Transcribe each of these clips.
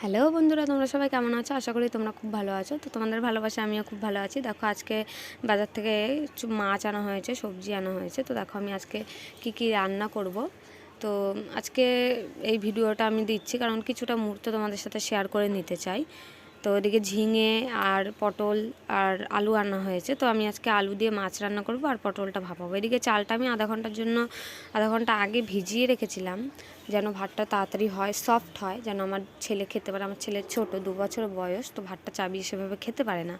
Hello বন্ধুরা, তোমরা সবাই কেমন আছো? আশা করি তোমরা খুব ভালো আছো। তো তোমাদের ভালোবাসা আমিও খুব ভালো আছি। দেখো, আজকে বাজার থেকে মাছ আনা হয়েছে, সবজি আনা হয়েছে। তো দেখো, আমি আজকে কি কি রান্না করব। তো আজকে এই ভিডিওটা আমি দিচ্ছি কারণ কিছুটা মুহূর্ত তোমাদের সাথে শেয়ার করে নিতে চাই। তো ওদিকে ঝিঙে আর পটল আর আলু রান্না হয়েছে। তো আমি আজকে আলু দিয়ে মাছ রান্না করব আর পটলটা ভাপাবো। এদিকে চালটা আমি আধা ঘণ্টার জন্য, আধা ঘণ্টা আগে ভিজিয়ে রেখেছিলাম। যেন ভাতটা তাড়াতাড়ি হয় সফট হয়, যেন আমার ছেলে খেতে পারে। আমার ছেলের ছোট, দু বছর বয়স, তো ভাতটা চাবিয়ে সেভাবে খেতে পারে না।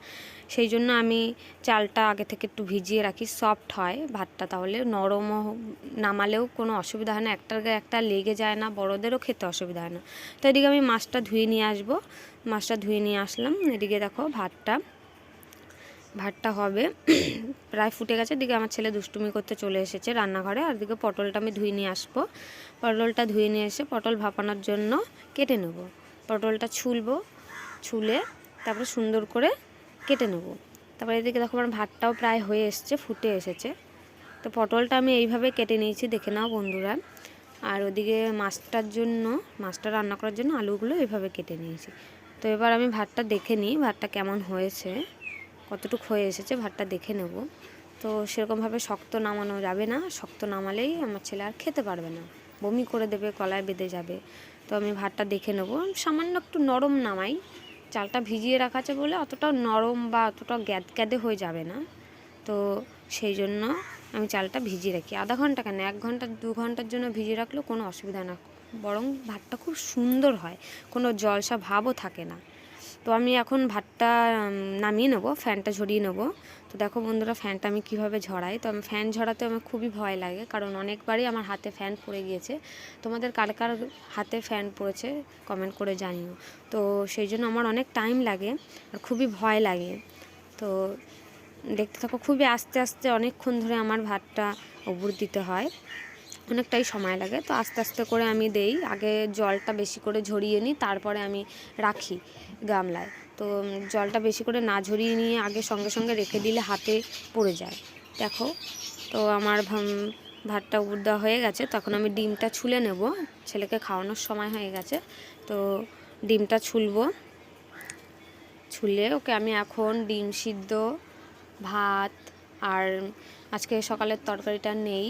সেই জন্য আমি চালটা আগে থেকে একটু ভিজিয়ে রাখি সফট হয় ভাতটা। তাহলে নরমও নামালেও কোনো অসুবিধা হয় না। একটার গায়ে একটা লেগে যায় না, বড়োদেরও খেতে অসুবিধা হয় না। তো এদিকে আমি মাছটা ধুয়ে নিয়ে আসব। মাছটা ধুয়ে নিয়ে আসলাম। এদিকে দেখো ভাতটা ভাতটা হবে। প্রায় ফুটে গেছে দিকে আমার ছেলে দুষ্টুমি করতে চলে এসেছে রান্নাঘরে, আর দিকে পটলটা আমি ধুয়ে নিয়ে আসব। পটলটা ধুয়ে নিয়ে এসে পটল ভাপানোর জন্য কেটে নেব। পটলটা ছুলবো, ছুলে তারপরে সুন্দর করে কেটে নেব। তারপরে এদিকে দেখো আমার ভাতটাও প্রায় হয়ে এসছে, ফুটে এসেছে। তো পটলটা আমি এইভাবে কেটে নিয়েছি, দেখে নাও বন্ধুরা। আর ওদিকে মাছটার জন্য, মাছটা রান্না করার জন্য আলুগুলো এইভাবে কেটে নিয়েছি। তো এবার আমি ভাতটা দেখে নিই, ভাতটা কেমন হয়েছে। কতটুকু হয়ে এসেছে ভাতটা দেখে নেব। তো সেরকমভাবে শক্ত নামানো যাবে না, শক্ত নামালেই আমার ছেলে আর খেতে পারবে না। বমি করে দেবে, কলায় বেঁধে যাবে। তো আমি ভাতটা দেখে নেব। সামান্য একটু নরম নামাই। চালটা ভিজিয়ে রাখা আছে বলে অতটা নরম বা অতটা গ্যাদ গ্যাদে হয়ে যাবে না। তো সেই জন্য আমি চালটা ভিজিয়ে রাখি। আধা ঘণ্টা কেন? এক ঘণ্টা, দু ঘণ্টার জন্য ভিজিয়ে রাখলেও কোনো অসুবিধা না। বরং ভাতটা খুব সুন্দর হয়। কোনো জলসা ভাবও থাকে না। তো আমি এখন ভাতটা নামিয়ে নেব, ফ্যানটা ঝরিয়ে নেব। তো দেখো বন্ধুরা, ফ্যানটা আমি কীভাবে ঝরাই? তো আমি, ফ্যান ঝরাতে আমার খুবই ভয় লাগে, কারণ অনেকবারই আমার হাতে ফ্যান পড়ে গিয়েছে। তোমাদের কার কার হাতে ফ্যান পড়েছে কমেন্ট করে জানিও। তো সেই জন্য আমার অনেক টাইম লাগে, আর খুবই ভয় লাগে। তো দেখতে থাকো, খুবই আস্তে আস্তে অনেকক্ষণ ধরে আমার ভাতটা অবুর দিতে হয়। অনেকটাই সময় লাগে। তো আস্তে আস্তে করে আমি দেই। আগে জলটা বেশি করে ঝরিয়ে নিই, তারপরে আমি রাখি গামলায়। তো জলটা বেশি করে না ঝরিয়ে নিয়ে আগে সঙ্গে সঙ্গে রেখে দিলে হাতে পড়ে যায়। দেখো, তো আমার ভাতটা উপর দেওয়া হয়ে গেছে। তখন আমি ডিমটা ছুলে নেব। ছেলেকে খাওয়ানোর সময় হয়ে গেছে। তো ডিমটা ছুলবো। ছুলে ওকে আমি এখন ডিম সিদ্ধ, ভাত আর আজকে সকালের তরকারিটা নেই।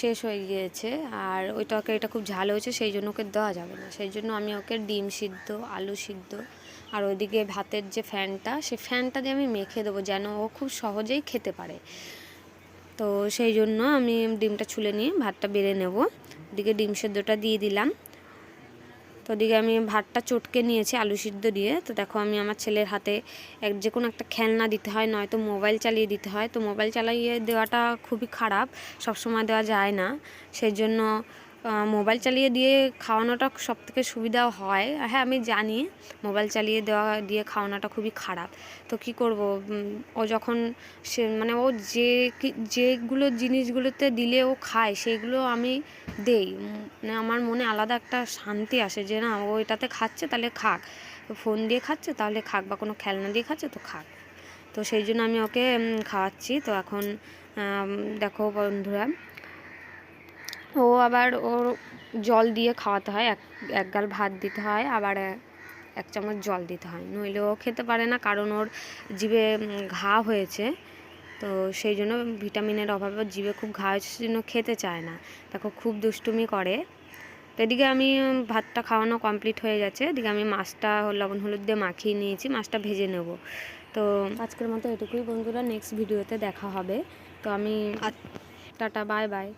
শেষ হয়ে গিয়েছে। আর ওইটা ওকে এটা খুব ঝাল হয়েছে, সেই জন্য ওকে দেওয়া যাবে না। সেই জন্য আমি ওকে ডিম সিদ্ধ, আলু সিদ্ধ আর ওইদিকে ভাতের যে ফ্যানটা, সেই ফ্যানটা দিয়ে আমি মেখে দেবো যেন ও খুব সহজেই খেতে পারে। তো সেই জন্য আমি ডিমটা ছুলে নিয়ে ভাতটা বেড়ে নেব। ওদিকে ডিম সেদ্ধটা দিয়ে দিলাম। তো ওদিকে আমি ভাতটা চটকে নিয়েছি, আলু সিদ্ধ দিয়ে। তো দেখো আমি আমার ছেলের হাতে এক যে কোনো একটা খেলনা দিতে হয়, নয়তো মোবাইল চালিয়ে দিতে হয়। তো মোবাইল চালিয়ে দেওয়াটা খুবই খারাপ, সবসময় দেওয়া যায় না। সেই জন্য মোবাইল চালিয়ে দিয়ে খাওয়ানোটা সব থেকে সুবিধা হয়। হ্যাঁ আমি জানি মোবাইল চালিয়ে দেওয়া, দিয়ে খাওয়ানোটা খুবই খারাপ। তো কি করব? ও যখন সে মানে ও যে যেগুলো জিনিসগুলোতে দিলে ও খায়, সেগুলো আমি দেই। মানে আমার মনে আলাদা একটা শান্তি আসে যে না, ও এটাতে খাচ্ছে, তাহলে খাক। ফোন দিয়ে খাচ্ছে, তাহলে খাক বা কোনো খেলনা দিয়ে খাচ্ছে, তো খাক। তো সেই জন্য আমি ওকে খাওয়াচ্ছি। তো এখন দেখো বন্ধুরা ও আবার ওর জল দিয়ে খাওয়াতে হয় এক এক গাল ভাত দিতে হয় আবার এক চামচ জল দিতে হয়। নইলে ও খেতে পারে না কারণ ওর জিভে ঘা হয়েছে। তো সেই জন্য ভিটামিনের অভাবে জিভে খুব ঘা হয়েছে সেই জন্য খেতে চায় না। দেখো খুব দুষ্টুমি করে। তো এদিকে আমি ভাতটা খাওয়ানো কমপ্লিট হয়ে গেছে। এদিকে আমি মাছটা লবণ হলুদ দিয়ে মাখিয়ে নিয়েছি মাছটা ভেজে নেব। তো আজকের মতো এটুকুই বন্ধুরা। নেক্সট ভিডিওতে দেখা হবে। তো আমি টাটা বাই বাই।